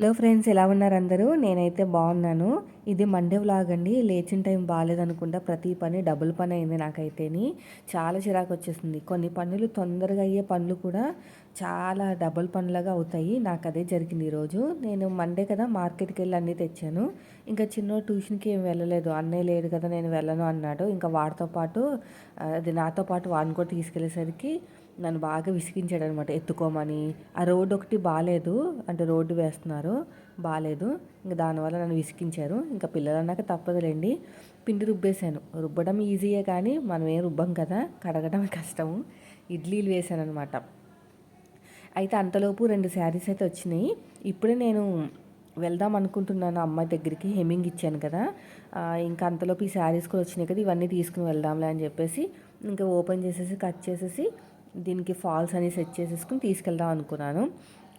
Hello friends ఎలా ఉన్నారు అందరూ? నేనైతే బాగున్నాను. ఇది మండే వ్లాగ్ అండి. లేచిన టైం బాగాలేదనుకుంటా ప్రతి పని డబుల్ పని అయింది నాకైతేని. చాలా చిరాకు వచ్చేసింది. కొన్ని పనులు తొందరగా అయ్యే పనులు కూడా చాలా డబుల్ పనులుగా అవుతాయి. నాకు అదే జరిగింది ఈరోజు. నేను మండే కదా మార్కెట్కి వెళ్ళి అన్నీ తెచ్చాను. ఇంకా చిన్న ట్యూషన్కి ఏం వెళ్ళలేదు. అన్నయ్య లేడు కదా నేను వెళ్ళను అన్నాడు. ఇంకా వాడితో పాటు అది నాతో పాటు వాడిని కూడా తీసుకెళ్ళేసరికి నన్ను బాగా విసిగించాడు అనమాట ఎత్తుకోమని. ఆ రోడ్డు ఒకటి బాగాలేదు అంటే రోడ్డు వేస్తున్నారు. బాగాలేదు ఇంకా దానివల్ల నన్ను విసిగించారు. ఇంకా పిల్లలు అన్నాక తప్పదులేండి. పిండి రుబ్బేశాను. రుబ్బడం ఈజీయే కానీ మనం ఏం రుబ్బం కదా. కడగడం కష్టము. ఇడ్లీలు వేసాను అనమాట అయితే అంతలోపు రెండు శారీస్ అయితే వచ్చినాయి. ఇప్పుడే నేను వెళ్దాం అనుకుంటున్నాను అమ్మాయి దగ్గరికి హెమ్మింగ్ ఇచ్చాను కదా. ఇంకా అంతలోపు ఈ శారీస్ కూడా వచ్చినాయి కదా ఇవన్నీ తీసుకుని వెళ్దాంలే అని చెప్పేసి ఇంకా ఓపెన్ చేసేసి కట్ చేసేసి దీనికి ఫాల్స్ అని సెట్ చేసేసుకుని తీసుకెళ్దాం అనుకున్నాను.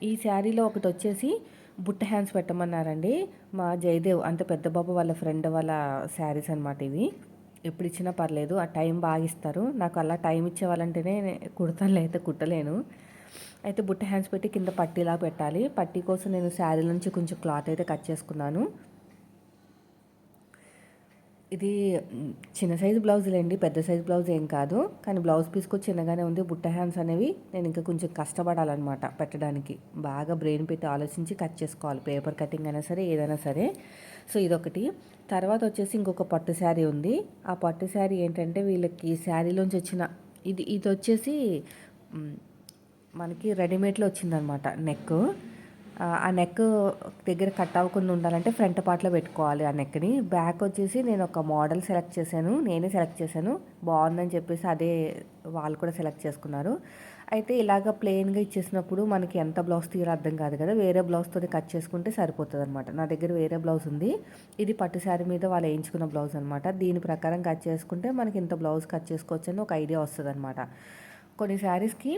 ఈ శారీలో ఒకటి వచ్చేసి బుట్ట హ్యాండ్స్ పెట్టమన్నారండి. మా జయదేవ్ అంటే పెద్ద బాబు వాళ్ళ ఫ్రెండ్ వాళ్ళ శారీస్ అనమాట ఇవి. ఎప్పుడు ఇచ్చినా పర్లేదు ఆ టైం బాగా ఇస్తారు. నాకు అలా టైం ఇచ్చే వాళ్ళంటేనే కుడతాను లేకపోతే కుట్టలేను. అయితే బుట్ట హ్యాండ్స్ పెట్టి కింద పట్టీలా పెట్టాలి. పట్టీ కోసం నేను శారీ నుంచి కొంచెం క్లాత్ అయితే కట్ చేసుకున్నాను. ఇది చిన్న సైజు బ్లౌజులేండి పెద్ద సైజు బ్లౌజ్ ఏం కాదు. కానీ బ్లౌజ్ పీస్ కూడా చిన్నగానే ఉంది. బుట్ట హ్యాండ్స్ అనేవి నేను ఇంకా కొంచెం కష్టపడాలన్నమాట పెట్టడానికి. బాగా బ్రెయిన్ పెట్టి ఆలోచించి కట్ చేసుకోవాలి. పేపర్ కటింగ్ అయినా సరే ఏదైనా సరే. సో ఇదొకటి. తర్వాత వచ్చేసి ఇంకొక పట్టు శారీ ఉంది. ఆ పట్టు శారీ ఏంటంటే వీళ్ళకి శారీలోంచి వచ్చిన ఇది ఇది వచ్చేసి మనకి రెడీమేడ్లో వచ్చిందనమాట నెక్ ఆ నెక్ దగ్గర కట్ అవ్వకుండా ఉండాలంటే ఫ్రంట్ పార్ట్లో పెట్టుకోవాలి ఆ నెక్ని బ్యాక్ వచ్చేసి నేను ఒక మోడల్ సెలెక్ట్ చేశాను నేనే సెలెక్ట్ చేశాను. బాగుందని చెప్పేసి అదే వాళ్ళు కూడా సెలెక్ట్ చేసుకున్నారు. అయితే ఇలాగ ప్లెయిన్గా ఇచ్చేసినప్పుడు మనకి ఎంత బ్లౌజ్ తీయాలో అర్థం కాదు కదా. వేరే బ్లౌజ్తో కట్ చేసుకుంటే సరిపోతుంది అనమాట నా దగ్గర వేరే బ్లౌజ్ ఉంది. ఇది పట్టు శారీ మీద వాళ్ళు వేయించుకున్న బ్లౌజ్ అనమాట దీని ప్రకారం కట్ చేసుకుంటే మనకి ఇంత బ్లౌజ్ కట్ చేసుకోవచ్చు అని ఒక ఐడియా వస్తుంది అనమాట కొన్ని శారీస్కి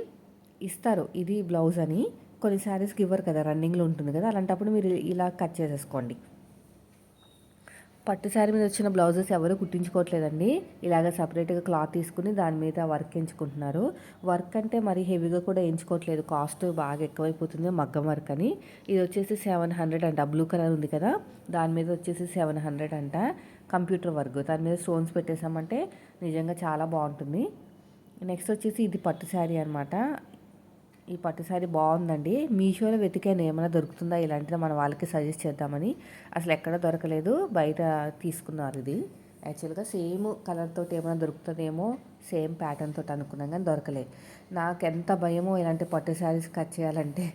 ఇస్తారు. ఇది బ్లౌజ్ అని. కొన్ని శారీస్కి ఇవ్వరు కదా రన్నింగ్లో ఉంటుంది కదా అలాంటప్పుడు మీరు ఇలా కట్ చేసేసుకోండి. పట్టు శారీ మీద వచ్చిన బ్లౌజెస్ ఎవరు కుట్టించుకోవట్లేదండి. ఇలాగ సపరేట్గా క్లాత్ తీసుకుని దాని మీద వర్క్ ఎంచుకుంటున్నారు. వర్క్ అంటే మరి హెవీగా కూడా ఎంచుకోవట్లేదు. కాస్ట్ బాగా ఎక్కువైపోతుంది మగ్గం వర్క్ అని. ఇది వచ్చేసి సెవెన్ హండ్రెడ్ అంట. బ్లూ కలర్ ఉంది కదా దాని మీద వచ్చేసి సెవెన్ హండ్రెడ్ అంట కంప్యూటర్ వర్క్. దాని మీద స్టోన్స్ పెట్టేసామంటే నిజంగా చాలా బాగుంటుంది. నెక్స్ట్ వచ్చేసి ఇది పట్టు శారీ అనమాట ఈ పట్టు శారీ బాగుందండి. మీషోలో వెతికాను ఏమైనా దొరుకుతుందా? ఇలాంటిది మన వాళ్ళకి సజెస్ట్ చేద్దామని. అసలు ఎక్కడ దొరకలేదు బయట తీసుకున్నారు ఇది. యాక్చువల్గా సేమ్ కలర్ తోటి ఏమైనా దొరుకుతుందేమో సేమ్ ప్యాటర్న్ తోటి అనుకున్నాం కానీ దొరకలేదు నాకు ఎంత భయమో ఇలాంటి పట్టు శారీస్ కట్ చేయాలంటే.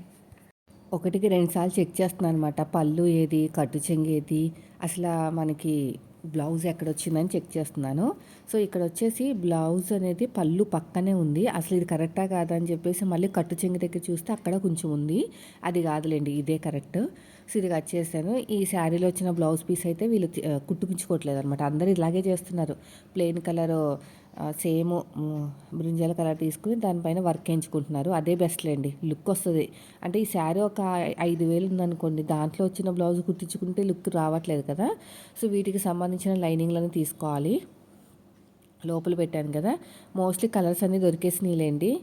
ఒకటికి రెండుసార్లు చెక్ చేస్తున్నాను అనమాట పళ్ళు ఏది కట్టు చెంగి ఏది? అసలు మనకి బ్లౌజ్ ఎక్కడ వచ్చిందని చెక్ చేస్తున్నాను. సో ఇక్కడ వచ్చేసి బ్లౌజ్ అనేది పళ్ళు పక్కనే ఉంది. అసలు ఇది కరెక్టా కాదా అని చెప్పేసి మళ్ళీ కట్టు చెంగి దగ్గర చూస్తే అక్కడ కొంచెం ఉంది. అది కాదులేండి ఇదే కరెక్ట్. సో ఇది కట్ చేశాను. ఈ శారీలో వచ్చిన బ్లౌజ్ పీస్ అయితే వీళ్ళు కుట్టుకుంచుకోవట్లేదు అనమాట అందరూ ఇలాగే చేస్తున్నారు. ప్లెయిన్ కలర్ సేమ్ బ్రింజాల కలర్ తీసుకుని దానిపైన వర్క్ వేయించుకుంటున్నారు అదే బెస్ట్ బెస్ట్లేండి లుక్ వస్తుంది. అంటే ఈ శారీ ఒక ఐదు వేలు ఉందనుకోండి. దాంట్లో వచ్చిన బ్లౌజ్ కుట్టించుకుంటే లుక్ రావట్లేదు కదా. సో వీటికి సంబంధించిన లైనింగ్లను తీసుకోవాలి. లోపల పెట్టాను కదా. మోస్ట్లీ కలర్స్ అన్నీ దొరికేసినాయిలేండి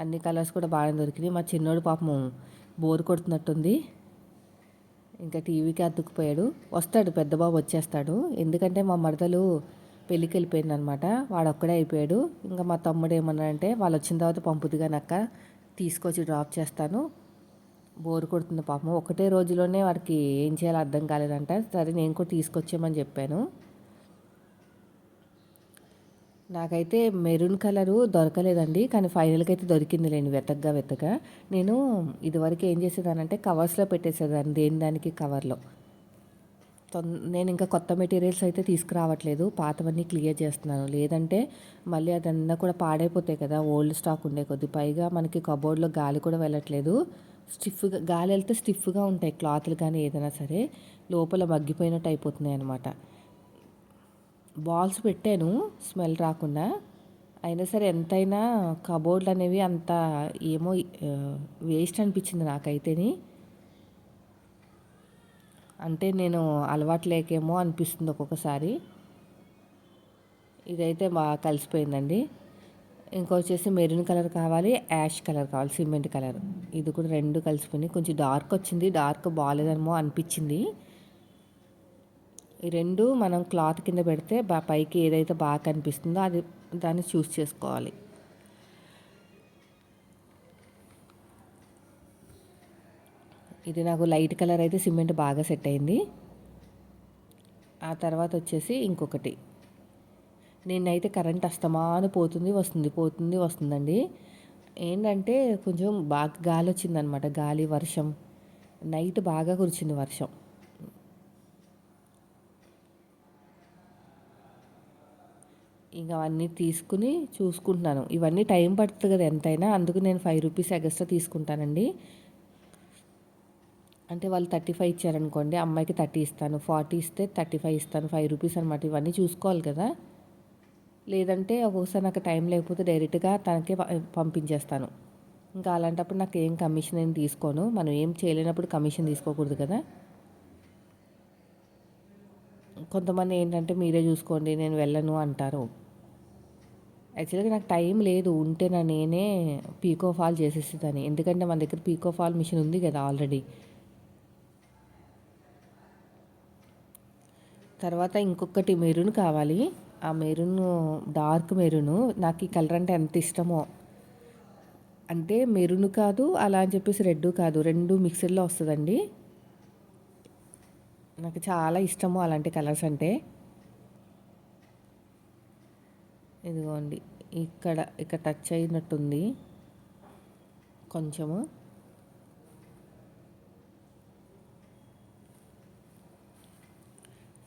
అన్ని కలర్స్ కూడా బాగా దొరికినాయి. మా చిన్నోడు పాపం బోర్ కొడుతున్నట్టుంది. ఇంకా టీవీకి అతుక్కుపోయాడు. వస్తాడు. పెద్ద బాబు వచ్చేస్తాడు. ఎందుకంటే మా మరదలు పెళ్ళికి వెళ్ళిపోయింది అనమాట వాడు ఒక్కడే అయిపోయాడు. ఇంకా మా తమ్ముడు ఏమన్నాడంటే వాళ్ళు వచ్చిన తర్వాత పంపుదిగా నక్క తీసుకొచ్చి డ్రాప్ చేస్తాను. బోర్ కొడుతుంది పాపం. ఒకటే రోజులోనే వాడికి ఏం చేయాలో అర్థం కాలేదంట. సరే నేను కూడా తీసుకొచ్చామని చెప్పాను. నాకైతే మెరూన్ కలరు దొరకలేదండి. కానీ ఫైనల్కి అయితే దొరికింది లేని వెతగ్గా. వెతగా నేను ఇదివరకు ఏం చేసేదానంటే కవర్స్లో పెట్టేసేదాన్ని దేని దానికి? కవర్లో. నేను ఇంకా కొత్త మెటీరియల్స్ అయితే తీసుకురావట్లేదు. పాతవన్నీ క్లియర్ చేస్తున్నాను. లేదంటే మళ్ళీ అదన్నా కూడా పాడైపోతాయి కదా. ఓల్డ్ స్టాక్ ఉండే కొద్ది పైగా మనకి కబోర్డ్లో గాలి కూడా వెళ్ళట్లేదు. స్టిఫ్గా గాలి వెళ్తే స్టిఫ్గా ఉంటాయి క్లాత్లు కానీ ఏదైనా సరే. లోపల మగ్గిపోయినట్టు అయిపోతున్నాయి అనమాట బాల్స్ పెట్టాను. స్మెల్ రాకుండా. అయినా సరే ఎంతైనా కబోర్డ్లు అనేవి అంత ఏమో వేస్ట్ అనిపించింది నాకైతేని. అంటే నేను అలవాటు లేకేమో అనిపిస్తుంది ఒక్కొక్కసారి. ఇదైతే బాగా కలిసిపోయిందండి. ఇంకో వచ్చేసి మెరూన్ కలర్ కావాలి యాష్ కలర్ కావాలి సిమెంట్ కలర్. ఇది కూడా రెండు కలిసిపోయింది కొంచెం డార్క్ వచ్చింది డార్క్ బాగాలేదేమో అనిపించింది. ఈ రెండు మనం క్లాత్ కింద పెడితే బా పైకి ఏదైతే బాగా కనిపిస్తుందో అది దాన్ని చూస్ చేసుకోవాలి. ఇది నాకు లైట్ కలర్ అయితే సిమెంట్ బాగా సెట్ అయింది. ఆ తర్వాత వచ్చేసి ఇంకొకటి. నిన్నైతే కరెంట్ అస్తమాను పోతుంది వస్తుంది పోతుంది వస్తుందండి. ఏంటంటే కొంచెం బాగా గాలి వచ్చిందనమాట గాలి వర్షం. నైట్ బాగా కురిచింది వర్షం. ఇంకా అవన్నీ తీసుకుని చూసుకుంటున్నాను. ఇవన్నీ టైం పడుతుంది కదా ఎంతైనా అందుకు నేను ఫైవ్ రూపీస్ ఎగస్ట్రా తీసుకుంటానండి. అంటే వాళ్ళు థర్టీ ఫైవ్ ఇచ్చారనుకోండి అమ్మాయికి థర్టీ ఇస్తాను ఫార్టీ ఇస్తే థర్టీ ఫైవ్ ఇస్తాను ఫైవ్ రూపీస్ అనమాట ఇవన్నీ చూసుకోవాలి కదా. లేదంటే ఒక్కొక్కసారి నాకు టైం లేకపోతే డైరెక్ట్గా తనకే పంపించేస్తాను. ఇంకా అలాంటప్పుడు నాకు ఏం కమిషన్ ఏం తీసుకోను. మనం ఏం చేయలేనప్పుడు కమిషన్ తీసుకోకూడదు కదా. కొంతమంది ఏంటంటే మీరే చూసుకోండి నేను వెళ్ళను అంటారు. యాక్చువల్గా నాకు టైం లేదు ఉంటే నా నేనే పీకో ఫాల్ చేసేసేదాన్ని. ఎందుకంటే మన దగ్గర పీకో ఫాల్ మిషన్ ఉంది కదా ఆల్రెడీ. తర్వాత ఇంకొకటి మెరూన్ కావాలి. ఆ మెరూన్ డార్క్ మెరూను నాకు ఈ కలర్ అంటే ఎంత ఇష్టమో. అంటే మెరూన్ కాదు అలా అని చెప్పేసి రెడ్ కాదు. రెండు మిక్సర్లో వస్తుందండి. నాకు చాలా ఇష్టము అలాంటి కలర్స్ అంటే. ఇదిగోండి. ఇక్కడ ఇక్కడ టచ్ అయినట్టుంది. కొంచెము.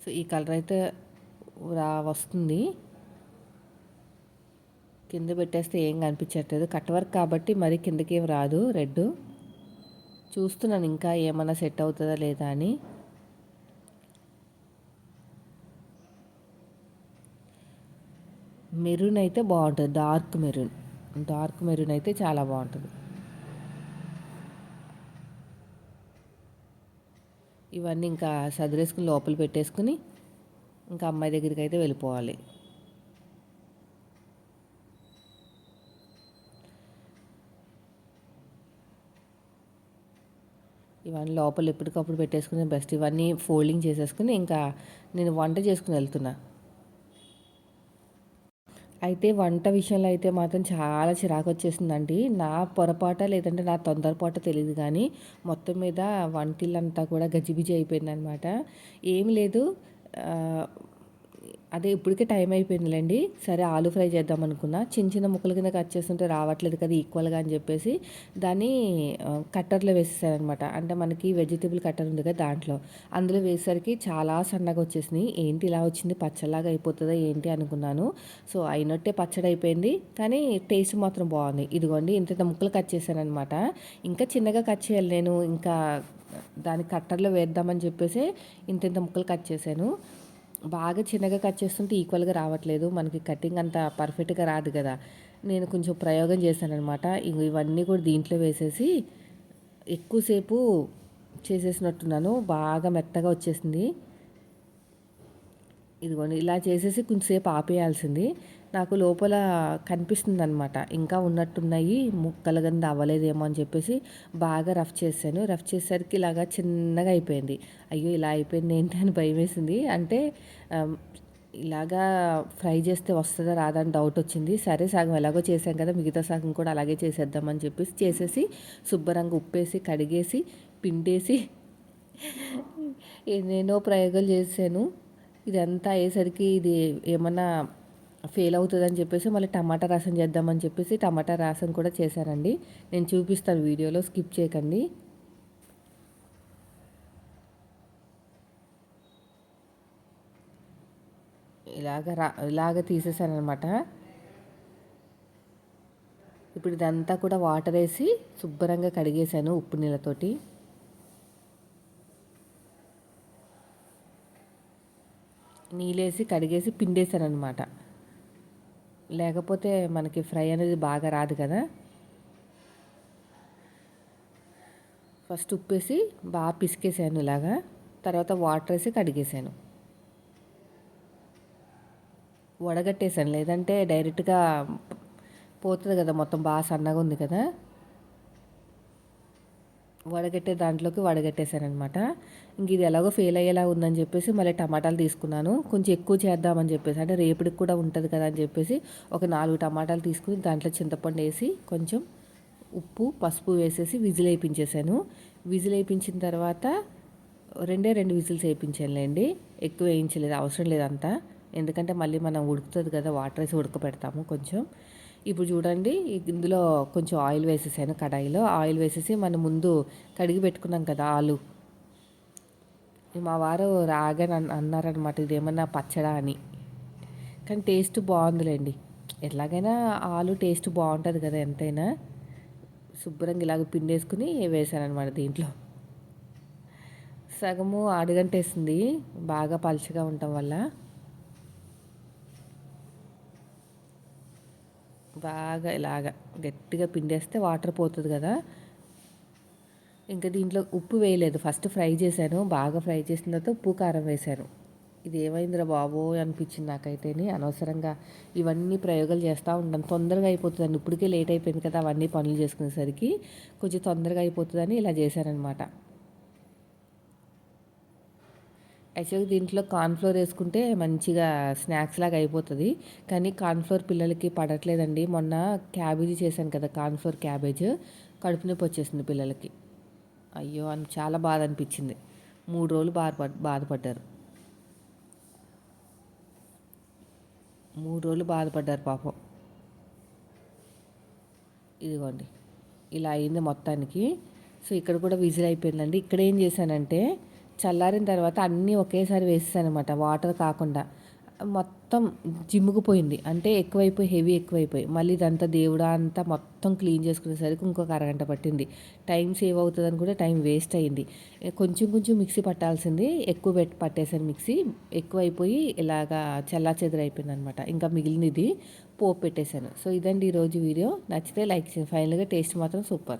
సో ఈ కలర్ అయితే రా వస్తుంది. కింద పెట్టేస్తే ఏం కనిపించట్లేదు. కట్ వర్క్ కాబట్టి మరి కిందకి ఏం రాదు రెడ్. చూస్తున్నాను ఇంకా ఏమన్నా సెట్ అవుతుందా లేదా అని. మెరూన్ అయితే బాగుంటుంది. Dark maroon. డార్క్ మెరూన్ అయితే చాలా బాగుంటుంది. ఇవన్నీ ఇంకా సదిరేసుకుని లోపల పెట్టేసుకుని ఇంకా అమ్మాయి దగ్గరికి అయితే వెళ్ళిపోవాలి. ఇవన్నీ లోపల ఎప్పటికప్పుడు పెట్టేసుకుని బెస్ట్ ఇవన్నీ ఫోల్డింగ్ చేసేసుకుని ఇంకా నేను వంట చేసుకుని వెళ్తున్నా. అయితే వంట విషయంలో అయితే మాత్రం చాలా చిరాకు వచ్చేసిందండి నా పొరపాట లేదంటే నా తొందరపాట తెలియదు కానీ మొత్తం మీద వంటిల్లంతా కూడా గజిబిజి అయిపోయిందనమాట ఏం లేదు. అదే ఇప్పటికే టైం అయిపోయిందిలేండి. సరే ఆలు ఫ్రై చేద్దాం అనుకున్నా. చిన్న చిన్న ముక్కల కింద కట్ చేస్తుంటే రావట్లేదు కదా ఈక్వల్గా అని చెప్పేసి దాన్ని కట్టర్లో వేసేసారనమాట. అంటే మనకి వెజిటేబుల్ కట్టర్ ఉంది కదా దాంట్లో. అందులో వేసేసరికి చాలా సన్నగా వచ్చేసింది ఏంటి ఇలా వచ్చింది? పచ్చలాగా అయిపోతుందా? ఏంటి అనుకున్నాను. సో అయినట్టే పచ్చడి అయిపోయింది. కానీ టేస్ట్ మాత్రం బాగుంది. ఇదిగోండి ఇంత ముక్కలు కట్ చేశానమాట ఇంకా చిన్నగా కట్ చేయాలి నేను. ఇంకా దాని కట్టర్లో వేద్దామని చెప్పేసి ఇంత ఇంత ముక్కలు కట్ చేశాను. బాగా చిన్నగా కట్ చేస్తుంటే ఈక్వల్గా రావట్లేదు. మనకి కటింగ్ అంత పర్ఫెక్ట్గా రాదు కదా. నేను కొంచెం ప్రయోగం చేశాను అనమాట ఇవన్నీ కూడా దీంట్లో వేసేసి ఎక్కువసేపు చేసేసినట్టున్నాను. బాగా మెత్తగా వచ్చేసింది. ఇదిగోండి ఇలా చేసేసి కొంచెంసేపు ఆపేయాల్సింది. నాకు లోపల కనిపిస్తుంది అనమాట ఇంకా ఉన్నట్టున్నాయి. ముక్కలు కింద అవ్వలేదేమో అని చెప్పేసి బాగా రఫ్ చేశాను. రఫ్ చేసేసరికి ఇలాగా చిన్నగా అయిపోయింది. అయ్యో ఇలా అయిపోయింది ఏంటి అని భయం వేసింది అంటే ఇలాగా ఫ్రై చేస్తే వస్తుందా రాదా అని డౌట్ వచ్చింది. సరే సగం ఎలాగో చేసాం కదా మిగతా సగం కూడా అలాగే చేసేద్దామని చెప్పేసి చేసేసి శుభ్రంగా ఉప్పేసి కడిగేసి పిండేసి ఎన్నెన్నో ప్రయోగాలు చేశాను. ఇదంతా అయ్యేసరికి ఇది ఏమన్నా ఫెయిల్ అవుతుందని చెప్పేసి మళ్ళీ టమాటా రసం చేద్దామని చెప్పేసి టమాటా రసం కూడా చేశానండి. నేను చూపిస్తాను వీడియోలో స్కిప్ చేయకండి. ఇలాగ రా ఇలాగ తీసేసాను అనమాట ఇప్పుడు ఇదంతా కూడా వాటర్ వేసి శుభ్రంగా కడిగేశాను ఉప్పు నీళ్ళతోటి. నీళ్ళేసి కడిగేసి పిండేశాను అనమాట లేకపోతే మనకి ఫ్రై అనేది బాగా రాదు కదా? ఫస్ట్ ఉప్పేసి బాగా పిసికేసాను ఇలాగా. తర్వాత వాటర్ వేసి కడిగేసాను. వడగట్టేసాను. లేదంటే డైరెక్ట్గా పోతుంది కదా మొత్తం బాగా సన్నగా ఉంది కదా? వడగట్టే దాంట్లోకి వడగట్టేశానమాట ఇంక ఇది ఎలాగో ఫెయిల్ అయ్యేలా ఉందని చెప్పేసి మళ్ళీ టమాటాలు తీసుకున్నాను. కొంచెం ఎక్కువ చేద్దామని చెప్పేసి అంటే రేపటికి కూడా ఉంటుంది కదా అని చెప్పేసి ఒక నాలుగు టమాటాలు తీసుకుని దాంట్లో చింతపండు వేసి కొంచెం ఉప్పు పసుపు వేసేసి విజిల్ వేయించేసాను విజిల్ వేయించిన తర్వాత రెండే రెండు విజిల్స్ వేయించానులేండి. ఎక్కువ వేయించలేదు అవసరం లేదంతా ఎందుకంటే మళ్ళీ మనం ఉడుకుతుంది కదా వాటర్ వేసి ఉడకపెడతాము కొంచెం. ఇప్పుడు చూడండి ఇందులో కొంచెం ఆయిల్ వేసేసాను కడాయిలో. ఆయిల్ వేసేసి మనం ముందు కడిగి పెట్టుకున్నాం కదా ఆలు. మా వారు రాగానే అన్నారనమాట ఇదేమన్నా పచ్చడా అని. కానీ టేస్ట్ బాగుందిలేండి. ఎలాగైనా ఆలు టేస్ట్ బాగుంటుంది కదా ఎంతైనా. శుభ్రంగా ఇలాగ పిండేసుకుని వేసానమాట దీంట్లో. సగము అడుగంటేసింది బాగా పలుచగా ఉండటం వల్ల. బాగా ఇలాగ గట్టిగా పిండేస్తే వాటర్ పోతుంది కదా. ఇంకా దీంట్లో ఉప్పు వేయలేదు. ఫస్ట్ ఫ్రై చేశాను. బాగా ఫ్రై చేసిన తర్వాత ఉప్పు కారం వేశాను. ఇది ఏమైందిరా బాబో అనిపించింది నాకైతేనే. అనవసరంగా ఇవన్నీ ప్రయోగాలు చేస్తూ ఉంటాను తొందరగా అయిపోతుందని ఇప్పటికే లేట్ అయిపోయింది కదా అవన్నీ పనులు చేసుకునేసరికి. కొంచెం తొందరగా అయిపోతుందని ఇలా చేశానమాట యాక్చువల్గా దీంట్లో కార్న్ఫ్లోర్ వేసుకుంటే మంచిగా స్నాక్స్ లాగా అయిపోతుంది. కానీ కార్న్ఫ్లోర్ పిల్లలకి పడట్లేదండి. మొన్న క్యాబేజీ చేశాను కదా కార్న్ఫ్లోర్ క్యాబేజ్. కడుపు నొప్పి వచ్చేసింది పిల్లలకి. అయ్యో అని చాలా బాధ అనిపించింది. మూడు రోజులు బాధపడ్ బాధపడ్డారు. మూడు రోజులు బాధపడ్డారు పాపం. ఇదిగోండి. ఇలా అయింది మొత్తానికి. సో ఇక్కడ కూడా విజిల్ అయిపోయిందండి. ఇక్కడ ఏం చేశానంటే చల్లారిన తర్వాత అన్నీ ఒకేసారి వేసేసాను అనమాట వాటర్ కాకుండా. మొత్తం జిమ్ముకుపోయింది అంటే ఎక్కువైపోయి హెవీ ఎక్కువైపోయి. మళ్ళీ ఇదంతా దేవుడా అంతా మొత్తం క్లీన్ చేసుకునేసరికి ఇంకొక అరగంట పట్టింది. టైం సేవ్ అవుతుందని కూడా టైం వేస్ట్ అయింది. కొంచెం కొంచెం మిక్సీ పట్టాల్సింది. ఎక్కువ పెట్టి పట్టేసాను మిక్సీ. ఎక్కువైపోయి ఇలాగా చల్లా చెదరైపోయింది అనమాట ఇంకా మిగిలినది పోపు పెట్టేశాను సో ఇదండి ఈరోజు వీడియో. నచ్చితే లైక్ చేయండి. ఫైనల్గా టేస్ట్ మాత్రం సూపర్.